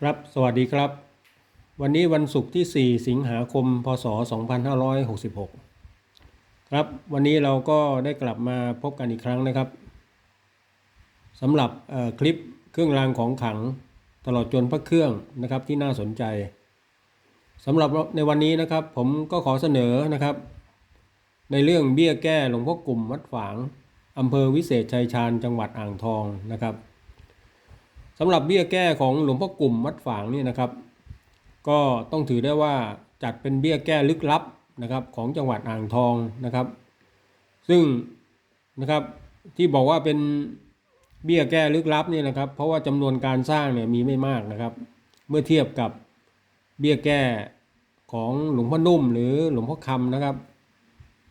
ครับสวัสดีครับ วันนี้วันศุกร์ที่ 4 สิงหาคม พศ 2566 ครับ วันนี้เราก็ได้กลับมาพบกันอีกครั้งนะครับสำหรับคลิปเครื่องรางของขังตลอดจนพระเครื่องนะครับที่น่าสนใจสำหรับในวันนี้นะครับผมก็ขอเสนอนะครับ ในเรื่องเบี้ยแก้หลวงพ่อกลุ่มวัดฝางอำเภอวิเศษชัยชาญจังหวัดอ่างทองนะครับ สำหรับเบี้ยแก้ของหลวงพ่อกลุ่มวัดฝางนี่นะครับ ก็ต้องถือได้ว่าจัดเป็นเบี้ยแก้ลึกลับนะครับของจังหวัดอ่างทองนะครับ ซึ่งนะครับที่บอกว่าเป็นเบี้ยแก้ลึกลับนี่นะครับ เพราะว่าจำนวนการสร้างเนี่ยมีไม่มากนะครับ เมื่อเทียบกับเบี้ยแก้ของหลวงพ่อนุ่มหรือหลวงพ่อคำนะครับ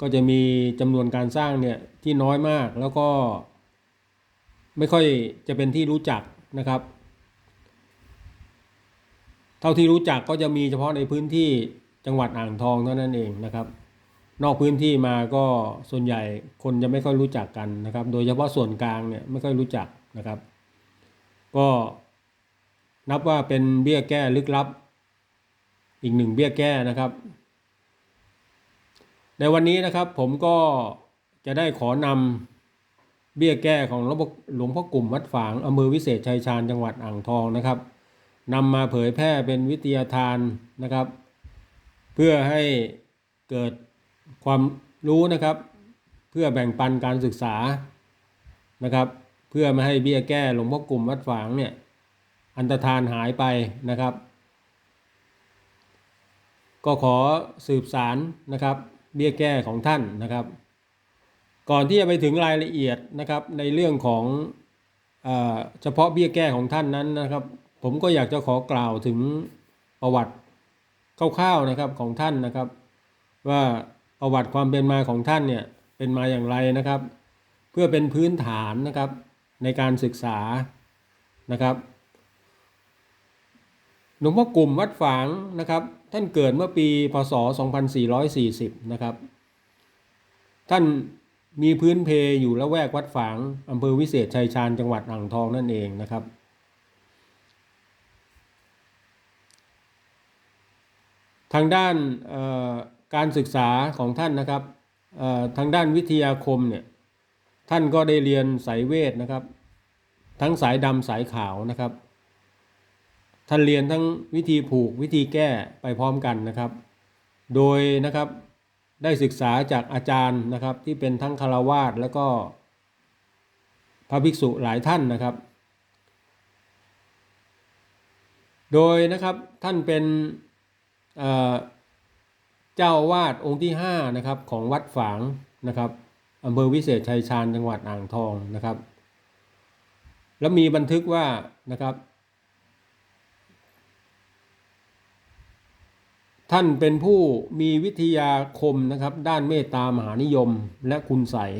ก็จะมีจำนวนการสร้างเนี่ยที่น้อยมากแล้วก็ไม่ค่อยจะเป็นที่รู้จัก นะครับ เท่าที่รู้จักก็จะมีเฉพาะในพื้นที่จังหวัดอ่างทองเท่านั้นเองนะครับ นอกพื้นที่มาก็ส่วนใหญ่คนจะไม่ค่อยรู้จักกันนะครับ โดยเฉพาะส่วนกลางเนี่ยไม่ค่อยรู้จักนะครับ ก็นับว่าเป็นเบี้ยแก้ลึกลับ อีกหนึ่งเบี้ยแก้นะครับ ในวันนี้นะครับผมก็จะได้ขอนำ เบี้ยแก้ของหลวงพ่อกลุ่มวัดฝางอำเภอวิเศษชัยชาญจังหวัดอ่างทองนะครับนำมาเผยแพร่เป็นวิทยาทานนะครับ เพื่อให้เกิดความรู้นะครับ เพื่อแบ่งปันการศึกษานะครับ เพื่อไม่ให้เบี้ยแก้หลวงพ่อกลุ่มวัดฝางเนี่ยอันตรธานหายไปนะครับ ก็ขอสืบสารนะครับ เบี้ยแก้ของท่านนะครับ ก่อนที่จะไปถึงรายละเอียดนะครับในเรื่องของเฉพาะเบี้ยแก้ของท่านนั้นนะครับ ผมก็อยากจะขอกล่าวถึงประวัติคร่าวๆนะครับของท่านนะครับ ว่าประวัติความเป็นมาของท่านเนี่ยเป็นมาอย่างไรนะครับ เพื่อเป็นพื้นฐานนะครับในการศึกษานะครับหลวงพ่อกลุ่มวัดฝางนะครับ ท่านเกิดเมื่อปีพศ 2440 นะครับ ท่าน มีพื้นเพอยู่ละแวกวัดฝางอำเภอวิเศษชัยชาญจังหวัดอ่างทองนั่นเองนะครับ ทางด้านการศึกษาของท่านนะครับทางด้านวิทยาคมเนี่ยท่านก็ได้เรียนสายเวทนะครับ ทั้งสายดำสายขาวนะครับ ท่านเรียนทั้งวิธีผูกวิธีแก้ไปพร้อมกันนะครับ โดยนะครับ ได้ศึกษาจากอาจารย์นะครับที่เป็นทั้งคารวาสแล้วก็พระภิกษุหลายท่านนะครับ โดยนะครับท่านเป็นเจ้าอาวาดองค์ที่5นะครับของวัดฝางนะครับอำเภอวิเศษชัยชาญจังหวัดอ่างทองนะครับ แล้วมีบันทึกว่านะครับ ท่านเป็นผู้มีวิทยาคมนะครับด้านเมตตามหานิยมและคุณใสย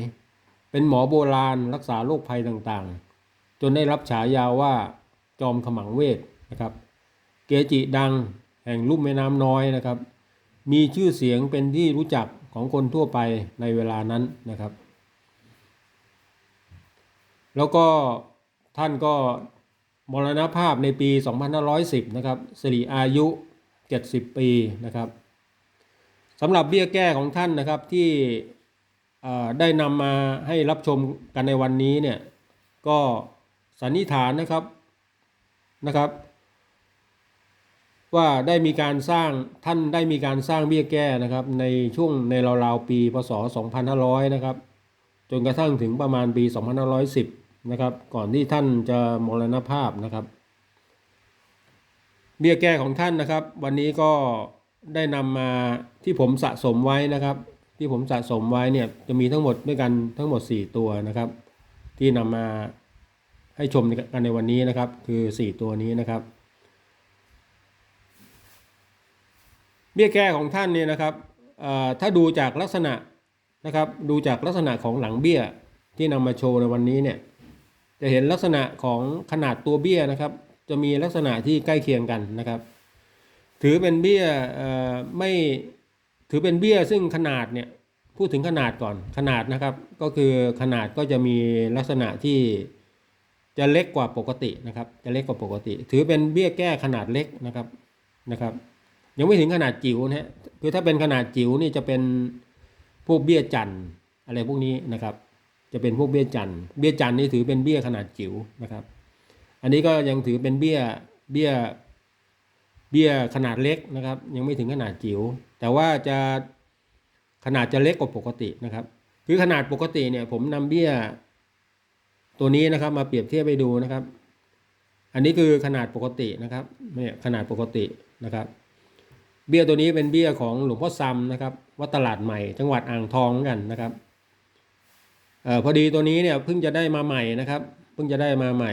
เป็นหมอโบราณรักษาโรคภัยต่างๆ จนได้รับฉายาว่าจอมขมังเวทนะครับ เกจิดังแห่งลุ่มแม่น้ำน้อยนะครับ มีชื่อเสียงเป็นที่รู้จักของคนทั่วไปในเวลานั้นนะครับ แล้วก็ท่านก็มรณภาพในปี 2510 นะครับสิริอายุ 70 ปีนะครับสำหรับเบี้ยแก้ของท่านนะครับที่ได้นำมาให้รับชมกันในวันนี้เนี่ยก็สันนิษฐานนะครับนะครับ ว่าได้มีการสร้างท่านได้มีการสร้างเบี้ยแก้นะครับในช่วงในราวๆปีพศ 2500 นะครับ จนกระทั่งถึงประมาณปี 2510 นะครับ ก่อนที่ท่านจะมรณภาพนะครับ บี้ยแก้ของท่านนะครับ วันนี้ก็ได้นำมาที่ผมสะสมไว้นะครับ ที่ผมสะสมไว้เนี่ยจะมีทั้งหมดด้วยกันทั้งหมด 4 ตัวนะครับ ที่นำมาให้ชมกันในวันนี้นะครับ คือ 4 ตัวนี้นะครับ เบี้ยแก้ของท่านเนี่ยนะครับถ้าดูจากลักษณะนะครับ ดูจากลักษณะของหลังเบี้ยที่นำมาโชว์ในวันนี้เนี่ยจะเห็นลักษณะของขนาดตัวเบี้ยนะครับ จะมีลักษณะที่ใกล้เคียงกันนะครับ ถือเป็นเบี้ยไม่ถือเป็นเบี้ยซึ่งขนาดเนี่ยพูดถึงขนาดก่อนขนาดนะครับก็คือขนาดก็จะมีลักษณะที่จะเล็กกว่าปกตินะครับ จะเล็กกว่าปกติ ถือเป็นเบี้ยแก้ขนาดเล็กนะครับนะครับ ยังไม่ถึงขนาดจิ๋วนะฮะคือถ้าเป็นขนาดจิ๋วนี่จะเป็นพวกเบี้ยจันทร์อะไรพวกนี้นะครับ จะเป็นพวกเบี้ยจันทร์เบี้ยจันทร์นี่ถือเป็นเบี้ยขนาดจิ๋วนะครับ อันนี้ก็ยังถือเป็นเบี้ยเบี้ยเบี้ยขนาดเล็กนะครับ ยังไม่ถึงขนาดจิ๋วแต่ว่าจะขนาดจะเล็กกว่าปกตินะครับ คือขนาดปกติเนี่ยผมนำเบี้ยตัวนี้นะครับ มาเปรียบเทียบไปดูนะครับ อันนี้คือขนาดปกตินะครับเนี่ยขนาดปกตินะครับ เบี้ยตัวนี้เป็นเบี้ยของหลวงพ่อซัมนะครับวัดตลาดใหม่ จังหวัดอ่างทองเหมือนกันนะครับเออพอดีตัวนี้เนี่ยเพิ่งจะได้มาใหม่นะครับ เพิ่งจะได้มาใหม่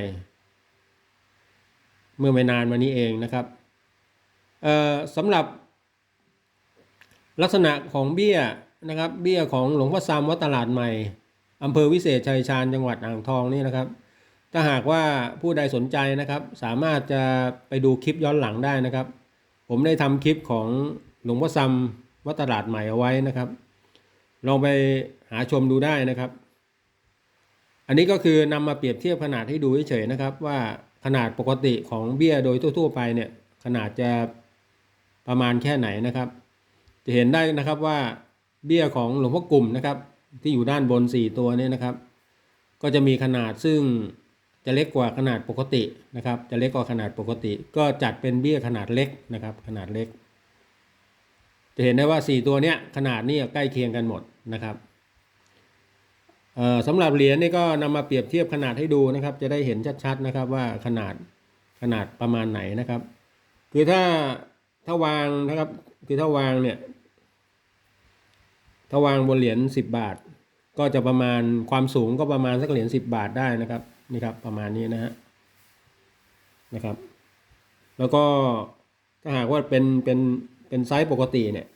เมื่อไม่นานมานี้เองนะครับสำหรับลักษณะของเบี้ยนะครับ เบี้ยของหลวงพ่อซัมวัดตลาดใหม่อำเภอวิเศษชัยชาญจังหวัดอ่างทองนี่นะครับ ถ้าหากว่าผู้ใดสนใจนะครับ สามารถจะไปดูคลิปย้อนหลังได้นะครับ ผมได้ทำคลิปของหลวงพ่อซัมวัดตลาดใหม่เอาไว้นะครับ ลองไปหาชมดูได้นะครับ อันนี้ก็คือนำมาเปรียบเทียบขนาดให้ดูเฉยๆนะครับว่า ขนาดปกติของเบี้ยโดยทั่ว ๆ ไปเนี่ยขนาดจะประมาณแค่ไหนนะครับ จะเห็นได้นะครับว่าเบี้ยของหลวงพ่อกลุ่มนะครับ ที่อยู่ด้านบน 4 ตัวนี้นะครับ ก็จะมีขนาดซึ่งจะเล็กกว่าขนาดปกตินะครับ จะเล็กกว่าขนาดปกติ ก็จัดเป็นเบี้ยขนาดเล็กนะครับ ขนาดเล็ก จะเห็นได้ว่า 4 ตัวเนี้ยขนาดนี้ใกล้เคียงกันหมดนะครับ สำหรับเหรียญนี่ก็นำมาเปรียบเทียบขนาดให้ดูนะครับ จะได้เห็นชัดๆนะครับว่าขนาดขนาดประมาณไหนนะครับ คือถ้าถ้าวางนะครับ คือถ้าวางเนี่ยถ้าวางบนเหรียญสิบบาท ก็จะประมาณความสูงก็ประมาณสักเหรียญสิบบาทได้นะครับนี่ครับ ประมาณนี้นะฮะนะครับ แล้วก็ถ้าหากว่าเป็นเป็นเป็นไซส์ปกติเนี่ย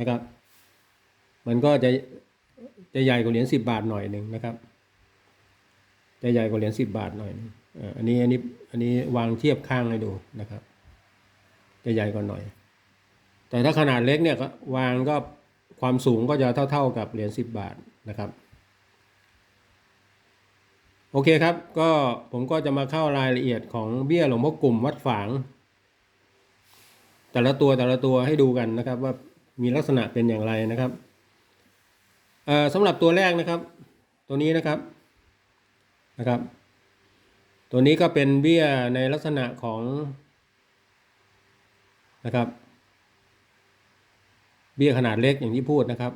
นะครับ มันก็จะ จะใหญ่กว่าเหรียญสิบบาทหน่อยหนึ่งนะครับ จะใหญ่กว่าเหรียญสิบบาทหน่อยนึงอันนี้อันนี้อันนี้วางเทียบข้างให้ดูนะครับ จะใหญ่กว่าหน่อย แต่ถ้าขนาดเล็กเนี่ยก็วางก็ความสูงก็จะเท่า ๆกับเหรียญสิบบาทนะครับโอเคครับ ก็ผมก็จะมาเข้ารายละเอียดของเบี้ยหลวงพ่อกลุ่มวัดฝาง แต่ละตัวแต่ละตัวให้ดูกันนะครับ ว่ามีลักษณะเป็นอย่างไรนะครับ สำหรับตัวแรกนะครับ ตัวนี้นะครับนะครับ ตัวนี้ก็เป็นเบี้ยในลักษณะของนะครับ เบี้ยขนาดเล็กอย่างที่พูดนะครับ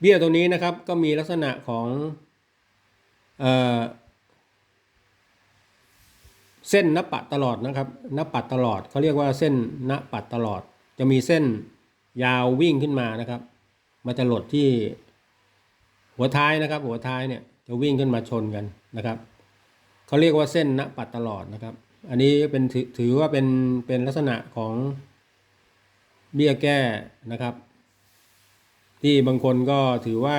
เบี้ยตัวนี้นะครับก็มีลักษณะของเอเส้นนับปัดตลอดนะครับนับปัดตลอดเขาเรียกว่าเส้นนับปัดตลอด จะมีเส้นยาววิ่งขึ้นมานะครับ มันจะหลดที่หัวท้ายนะครับ หัวท้ายเนี่ยจะวิ่งขึ้นมาชนกันนะครับเขาเรียกว่าเส้นนับปัดตลอดนะครับ อันนี้เป็นถือถือว่าเป็นเป็นลักษณะของเบี้ยแก้นะครับ ที่บางคนก็ถือว่า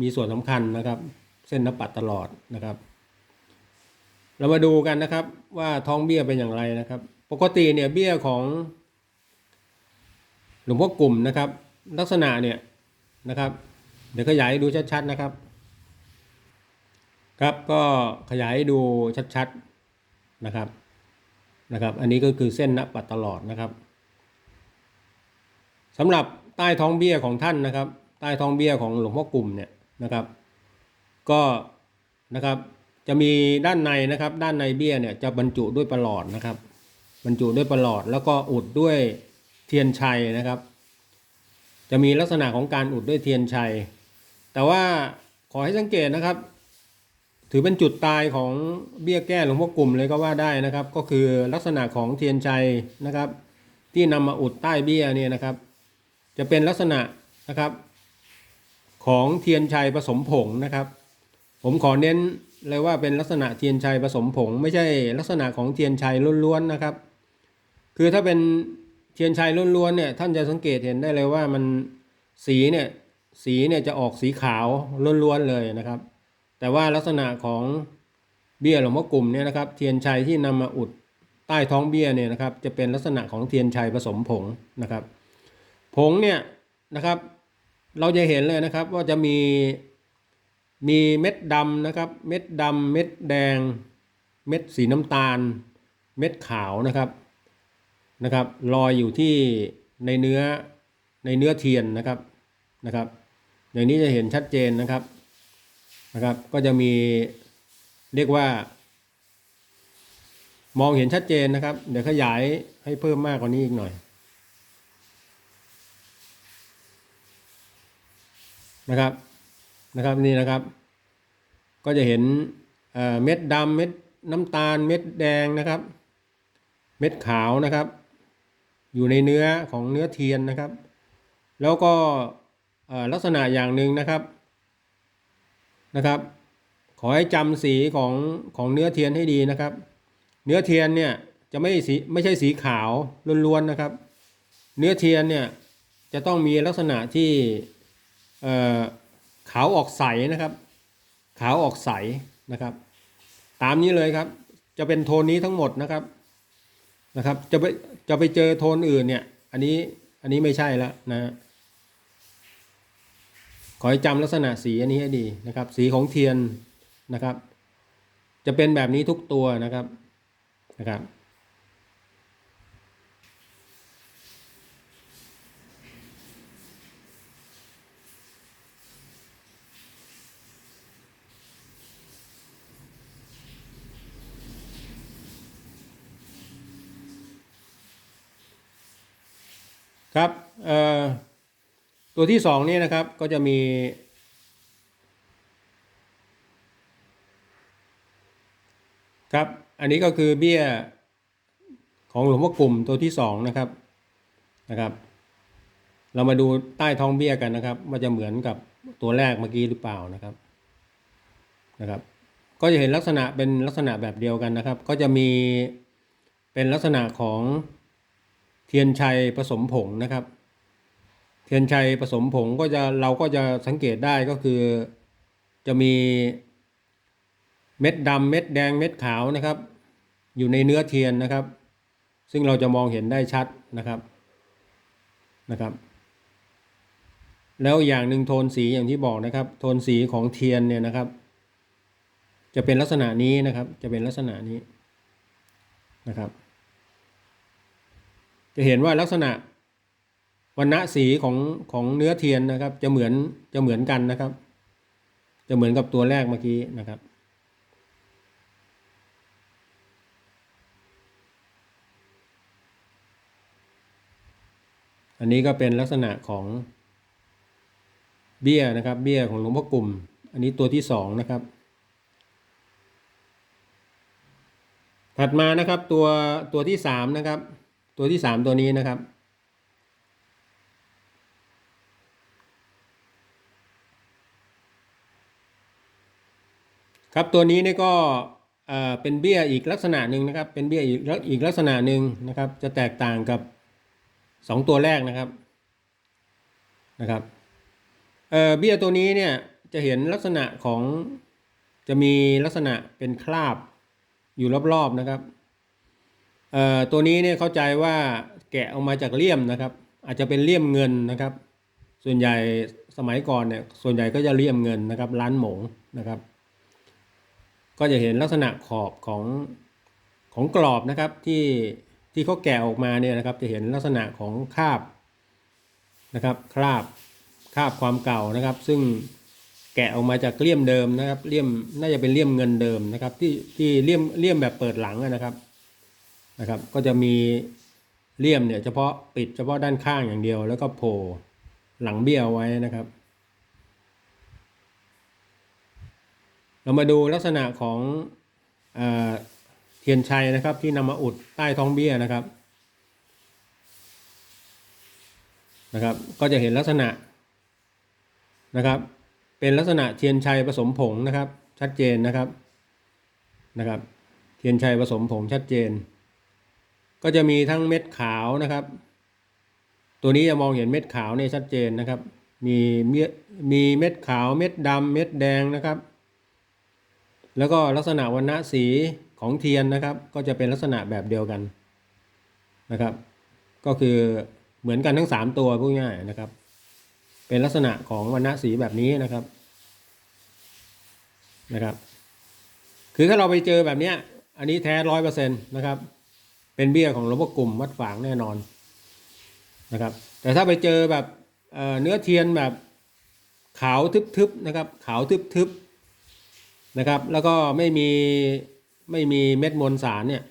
มีส่วนสำคัญนะครับ เส้นนับปัดตลอดนะครับ เรามาดูกันนะครับ ว่าท้องเบี้ยเป็นอย่างไรนะครับ ปกติเนี่ยเบี้ยของหลวงพ่อกลุ่มนะครับ ลักษณะเนี่ย นะครับ เดี๋ยวขยายดูชัดๆนะครับ ครับก็ขยายดูชัดๆนะครับนะครับ อันนี้ก็คือเส้นนับปัดตลอดนะครับสำหรับใต้ท้องเบี้ยของท่านนะครับ ใต้ท้องเบี้ยของหลวงพ่อกลุ่มเนี่ยนะครับ ก็นะครับจะมีด้านในนะครับ ด้านในเบี้ยเนี่ยจะบรรจุด้วยประหลอดนะครับ บรรจุด้วยประหลอดแล้วก็อุดด้วยเทียนชัยนะครับ จะมีลักษณะของการอุดด้วยเทียนชัย แต่ว่าขอให้สังเกตนะครับ ถือเป็นจุดตายของเบี้ยแก้หลวงพ่อกลุ่มเลยก็ว่าได้นะครับ ก็คือลักษณะของเทียนชัยนะครับ ที่นำมาอุดใต้เบี้ยเนี่ยนะครับ จะเป็นลักษณะนะครับ ของเทียนชัยผสมผงนะครับ ผมขอเน้นเลยว่าเป็นลักษณะเทียนชัยผสมผง ไม่ใช่ลักษณะของเทียนชัยล้วนๆนะครับ คือถ้าเป็น เทียนชัยล้วนๆเนี่ยท่านจะสังเกตเห็นได้เลยว่ามันสีเนี่ยสีเนี่ยจะออกสีขาวล้วนๆเลยนะครับ แต่ว่าลักษณะของเบี้ยหลวงพ่อกลุ่มเนี่ยนะครับเทียนชัยที่นำมาอุดใต้ท้องเบี้ยเนี่ยนะครับจะเป็นลักษณะของเทียนชัยผสมผงนะครับ ผงเนี่ยนะครับ เราจะเห็นเลยนะครับว่าจะมีมีเม็ดดำนะครับ เม็ดดำเม็ดแดง เม็ดสีน้ำตาล เม็ดขาวนะครับ นะครับลอยอยู่ที่ในเนื้อในเนื้อเทียนนะครับนะครับ อย่างนี้จะเห็นชัดเจนนะครับนะครับ ก็จะมีเรียกว่า มองเห็นชัดเจนนะครับ เดี๋ยวขยายให้เพิ่มมากกว่านี้อีกหน่อยนะครับนะครับนี่นะครับ ก็จะเห็นเเม็ดดำเม็ดน้ำตาลเม็ดแดงนะครับ เม็ดขาวนะครับ อยู่ในเนื้อของเนื้อเทียนนะครับ แล้วก็ลักษณะอย่างหนึ่งนะครับนะครับ ขอให้จำสีของของเนื้อเทียนให้ดีนะครับ เนื้อเทียนเนี่ยจะไม่สีไม่ใช่สีขาวล้วนๆนะครับ เนื้อเทียนเนี่ยจะต้องมีลักษณะที่ขาวออกใสนะครับ ขาวออกใสนะครับ ตามนี้เลยครับ จะเป็นโทนนี้ทั้งหมดนะครับนะครับ จะไป จะไปเจอโทนอื่นเนี่ย อันนี้อันนี้ไม่ใช่แล้วนะขอให้จำลักษณะสีอันนี้ให้ดีนะครับ สีของเทียนนะครับ จะเป็นแบบนี้ทุกตัวนะครับนะครับ ครับตัวที่สองนี่นะครับก็จะมีครับ อันนี้ก็คือเบี้ยของหลวงพ่อกลุ่มตัวที่สองนะครับนะครับ เรามาดูใต้ท้องเบี้ยกันนะครับ ว่าจะเหมือนกับตัวแรกเมื่อกี้หรือเปล่านะครับนะครับ ก็จะเห็นลักษณะเป็นลักษณะแบบเดียวกันนะครับ ก็จะมีเป็นลักษณะของ ทียนชัยผสมผงนะครับ เทียนชัยผสมผงก็จะเราก็จะสังเกตได้ก็คือจะมีเม็ดดำเม็ดแดงเม็ดขาวนะครับ อยู่ในเนื้อเทียนนะครับ ซึ่งเราจะมองเห็นได้ชัดนะครับนะครับ แล้วอย่างหนึ่งโทนสีอย่างที่บอกนะครับ โทนสีของเทียนเนี่ยนะครับ จะเป็นลักษณะนี้นะครับ จะเป็นลักษณะนี้นะครับ จะเห็นว่าลักษณะวันณะสีของของเนื้อเทียนนะครับ จะเหมือนจะเหมือนกันนะครับ จะเหมือนกับตัวแรกเมื่อกี้นะครับ อันนี้ก็เป็นลักษณะของเบี้ยนะครับ เบี้ยของหลวงพ่อกลุ่ม อันนี้ตัวที่สองนะครับ ถัดมานะครับตัวตัวที่สามนะครับ ตัวที่สามตัวนี้นะครับ ครับตัวนี้นี่ก็เป็นเบี้ยอีกลักษณะหนึ่งนะครับ เป็นเบี้ยอีกลักอีกลักษณะหนึ่งนะครับ จะแตกต่างกับสองตัวแรกนะครับนะครับเเบี้ยตัวนี้เนี่ยจะเห็นลักษณะของจะมีลักษณะเป็นคราบอยู่รอบๆนะครับ ตัวนี้เนี่ยเข้าใจว่าแกะออกมาจากเลี่ยมนะครับ อาจจะเป็นเลี่ยมเงินนะครับ ส่วนใหญ่สมัยก่อนเนี่ยส่วนใหญ่ก็จะเลี่ยมเงินนะครับ ร้านหมงนะครับ ก็จะเห็นลักษณะขอบของของกรอบนะครับที่ที่เขาแกะออกมาเนี่ยนะครับ จะเห็นลักษณะของคราบนะครับ คราบคราบความเก่านะครับ ซึ่งแกะออกมาจากเลี่ยมเดิมนะครับเลี่ยมน่าจะเป็นเลี่ยมเงินเดิมนะครับ ที่ที่เลี่ยมเลี่ยมแบบเปิดหลังนะครับ นะครับ ก็จะมีเลี่ยมเนี่ยเฉพาะปิดเฉพาะด้านข้างอย่างเดียว แล้วก็โผล่หลังเบี้ยวไว้นะครับ เรามาดูลักษณะของเอเทียนชัยนะครับ ที่นำมาอุดใต้ท้องเบี้ยนะครับนะครับ ก็จะเห็นลักษณะนะครับ เป็นลักษณะเทียนชัยผสมผงนะครับ ชัดเจนนะครับนะครับ เทียนชัยผสมผงชัดเจน ก็จะมีทั้งเม็ดขาวนะครับ ตัวนี้จะมองเห็นเม็ดขาวเนี่ยชัดเจนนะครับ มีเม็ดมีเม็ดขาวเม็ดดำเม็ดแดงนะครับ แล้วก็ลักษณะวันณะสีของเทียนนะครับ ก็จะเป็นลักษณะแบบเดียวกันนะครับ ก็คือเหมือนกันทั้งสามตัวพูดง่ายนะครับ เป็นลักษณะของวันณะสีแบบนี้นะครับนะครับ คือถ้าเราไปเจอแบบเนี้ยอันนี้แท้ร้อยเปอร์เซ็นต์นะครับ เป็นเบี้ยของหลวงพ่อกลุ่มวัดฝางแน่นอนนะครับ แต่ถ้าไปเจอแบบเเนื้อเทียนแบบขาวทึบๆนะครับ ขาวทึบๆนะครับ แล้วก็ไม่มีไม่มีเม็ดมวลสารเนี่ย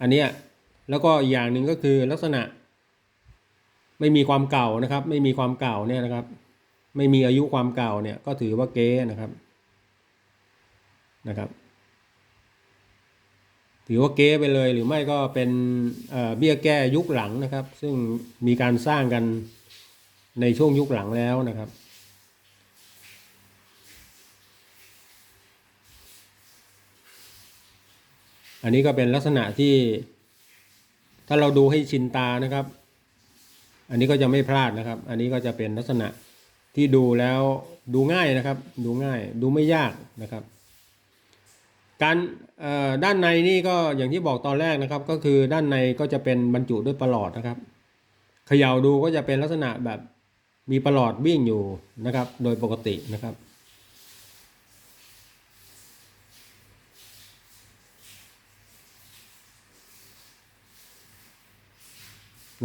อันเนี้ยแล้วก็อีกอย่างหนึ่งก็คือลักษณะ ไม่มีความเก่านะครับ ไม่มีความเก่าเนี่ยนะครับ ไม่มีอายุความเก่าเนี่ยก็ถือว่าเก๊นะครับนะครับ ถือว่าเก๊ไปเลยหรือไม่ก็เป็นเอ่อเบี้ยแก้ยุคหลังนะครับ ซึ่งมีการสร้างกันในช่วงยุคหลังแล้วนะครับอันนี้ก็เป็นลักษณะที่ ถ้าเราดูให้ชินตานะครับ อันนี้ก็จะไม่พลาดนะครับ อันนี้ก็จะเป็นลักษณะที่ดูแล้วดูง่ายนะครับ ดูง่ายดูไม่ยากนะครับ การด้านในนี่ก็อย่างที่บอกตอนแรกนะครับ ก็คือด้านในก็จะเป็นบรรจุด้วยประหลอดนะครับเขย่าดูก็จะเป็นลักษณะแบบมีประหลอดวิ่งอยู่นะครับ โดยปกตินะครับ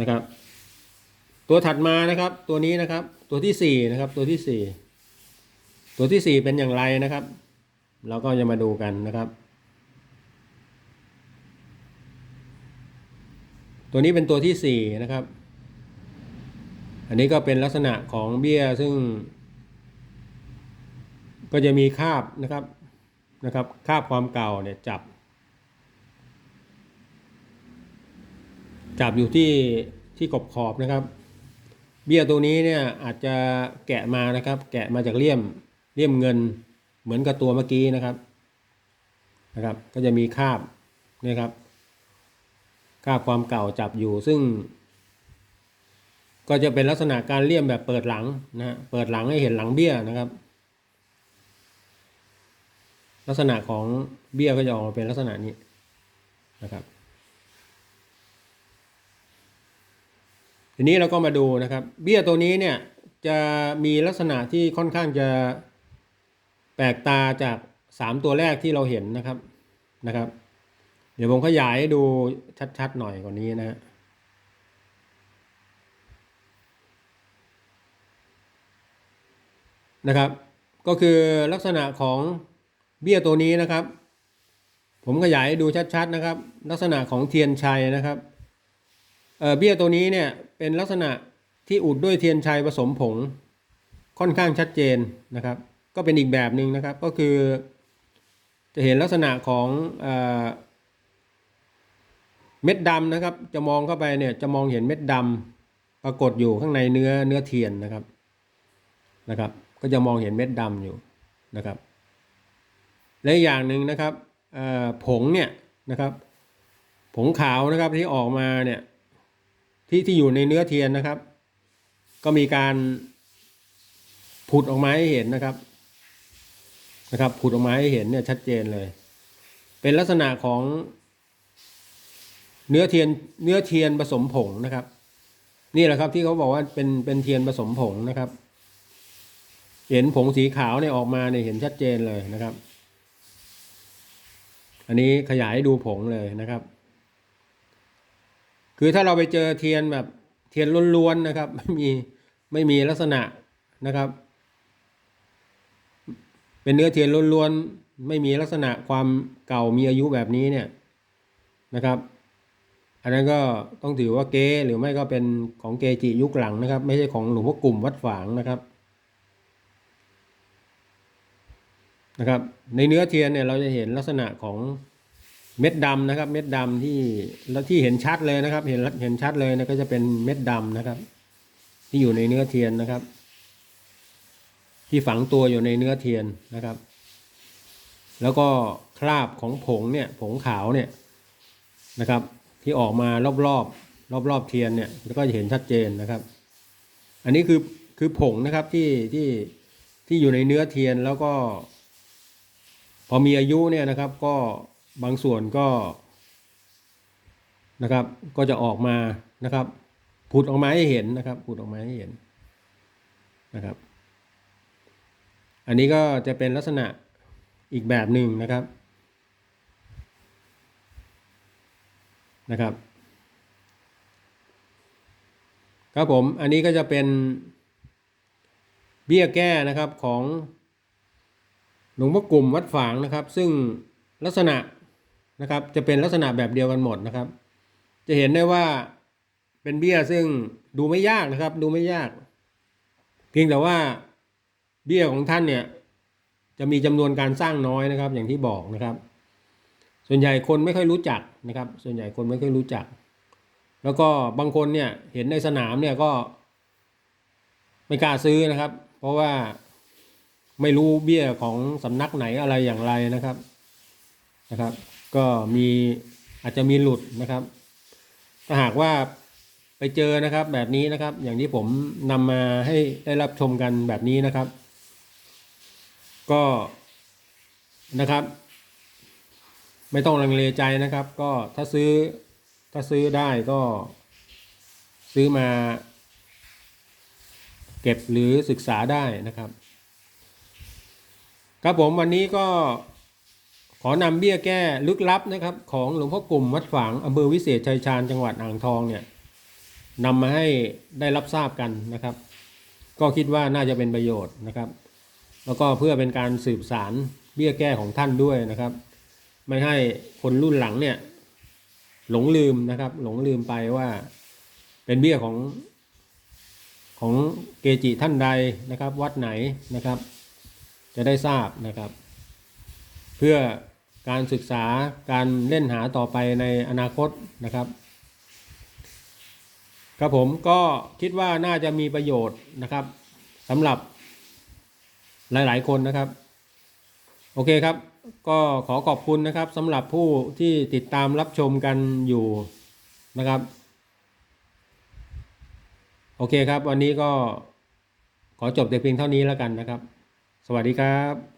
นะครับ ตัวถัดมานะครับ ตัวนี้นะครับ ตัวที่สี่นะครับ ตัวที่สี่ตัวที่สี่เป็นอย่างไรนะครับ เราก็จะมาดูกันนะครับ ตัวนี้เป็นตัวที่สี่นะครับ อันนี้ก็เป็นลักษณะของเบี้ยซึ่ง ก็จะมีคาบนะครับนะครับคาบความเก่าเนี่ยจับ จับอยู่ที่ที่ขอบขอบนะครับ เบี้ยตัวนี้เนี่ยอาจจะแกะมานะครับ แกะมาจากเลี่ยมเลี่ยมเงิน เหมือนกับตัวเมื่อกี้นะครับนะครับ ก็จะมีคาบนี่ครับคาบความเก่าจับอยู่ซึ่ง ก็จะเป็นลักษณะการเลี่ยมแบบเปิดหลังนะฮะเปิดหลังให้เห็นหลังเบี้ยนะครับ ลักษณะของเบี้ยก็จะออกมาเป็นลักษณะนี้นะครับทีนี้เราก็มาดูนะครับ เบี้ยตัวนี้เนี่ยจะมีลักษณะที่ค่อนข้างจะ แปลกตาจากสามตัวแรกที่เราเห็นนะครับนะครับ เดี๋ยวผมขยายให้ดูชัดๆหน่อยกว่านี้นะฮะนะครับ ก็คือลักษณะของเบี้ยตัวนี้นะครับ ผมขยายให้ดูชัดๆนะครับ ลักษณะของเทียนชัยนะครับเเบี้ยตัวนี้เนี่ยเป็นลักษณะที่อุดด้วยเทียนชัยผสมผงค่อนข้างชัดเจนนะครับ ก็เป็นอีกแบบหนึ่งนะครับ ก็คือ จะเห็นลักษณะของเอเม็ดดำนะครับ จะมองเข้าไปเนี่ยจะมองเห็นเม็ดดำปรากฏอยู่ข้างในเนื้อเนื้อเทียนนะครับนะครับ ก็จะมองเห็นเม็ดดำอยู่นะครับ และอย่างหนึ่งนะครับผงเนี่ยนะครับ ผงขาวนะครับที่ออกมาเนี่ยที่ที่อยู่ในเนื้อเทียนนะครับ ก็มีการผุดออกมาให้เห็นนะครับ นะครับผุดออกมาให้เห็นเนี่ยชัดเจนเลย เป็นลักษณะของ เนื้อเทียนเนื้อเทียนผสมผงนะครับ นี่แหละครับที่เขาบอกว่าเป็นเป็นเทียนผสมผงนะครับ เห็นผงสีขาวเนี่ยออกมาเนี่ยเห็นชัดเจนเลยนะครับ อันนี้ขยายดูผงเลยนะครับ คือถ้าเราไปเจอเทียนแบบเทียนล้วนๆนะครับ ไม่มีไม่มีลักษณะนะครับ เป็นเนื้อเทียนล้วนๆ ไม่มีลักษณะความเก่ามีอายุแบบนี้เนี่ยนะครับ อันนั้นก็ต้องถือว่าเกหรือไม่ก็เป็นของเกจิยุคหลังนะครับ ไม่ใช่ของหลวงพ่อกลุ่มวัดฝางนะครับนะครับ ในเนื้อเทียนเนี่ยเราจะเห็นลักษณะของเม็ดดำนะครับ เม็ดดำที่แล้วที่เห็นชัดเลยนะครับ เห็นเห็นชัดเลยนะก็จะเป็นเม็ดดำนะครับ ที่อยู่ในเนื้อเทียนนะครับ ที่ฝังตัวอยู่ในเนื้อเทียนนะครับ แล้วก็คราบของผงเนี่ยผงขาวเนี่ยนะครับ ที่ออกมารอบรอบรอบรอบเทียนเนี่ยก็จะเห็นชัดเจนนะครับ อันนี้คือคือผงนะครับที่ที่ที่อยู่ในเนื้อเทียนแล้วก็ พอมีอายุเนี่ยนะครับ ก็บางส่วนก็นะครับ ก็จะออกมานะครับผุดออกมาให้เห็นนะครับผุดออกมาให้เห็นนะครับ อันนี้ก็จะเป็นลักษณะอีกแบบหนึ่งนะครับนะครับครับผมอันนี้ก็จะเป็นเบี้ยแก้นะครับของหลวงพ่อกลุ่มวัดฝางนะครับ ซึ่งลักษณะนะครับจะเป็นลักษณะแบบเดียวกันหมดนะครับ จะเห็นได้ว่าเป็นเบี้ยซึ่งดูไม่ยากนะครับ ดูไม่ยาก เพียงแต่ว่า เบี้ยของท่านเนี่ยจะมีจำนวนการสร้างน้อยนะครับ อย่างที่บอกนะครับ ส่วนใหญ่คนไม่ค่อยรู้จักนะครับ ส่วนใหญ่คนไม่ค่อยรู้จัก แล้วก็บางคนเนี่ยเห็นในสนามเนี่ยก็ไม่กล้าซื้อนะครับ เพราะว่าไม่รู้เบี้ยของสำนักไหนอะไรอย่างไรนะครับนะครับ ก็มีอาจจะมีหลุดนะครับ ถ้าหากว่าไปเจอนะครับแบบนี้นะครับ อย่างที่ผมนำมาให้ได้รับชมกันแบบนี้นะครับ ก็นะครับ ไม่ต้องลังเลใจนะครับ ก็ถ้าซื้อถ้าซื้อได้ก็ซื้อมา เก็บหรือศึกษาได้นะครับ ครับผมวันนี้ก็ขอนำเบี้ยแก้ลึกลับนะครับ ของหลวงพ่อกลุ่มวัดฝางอำเภอวิเศษชัยชาญจังหวัดอ่างทองเนี่ยนำมาให้ได้รับทราบกันนะครับ ก็คิดว่าน่าจะเป็นประโยชน์นะครับ แล้วก็เพื่อเป็นการสืบสารเบี้ยแก้ของท่านด้วยนะครับ ไม่ให้คนรุ่นหลังเนี่ยหลงลืมนะครับ หลงลืมไปว่าเป็นเบี้ยของของเกจิท่านใดนะครับ วัดไหนนะครับ จะได้ทราบนะครับ เพื่อการศึกษาการเล่นหาต่อไปในอนาคตนะครับครับผมก็คิดว่าน่าจะมีประโยชน์นะครับสำหรับ หลาย ๆ คนนะครับ โอเคครับ ก็ขอขอบคุณนะครับสำหรับผู้ที่ติดตามรับชมกันอยู่นะครับ โอเคครับ วันนี้ก็ขอจบแต่เพียงเท่านี้แล้วกันนะครับ สวัสดีครับ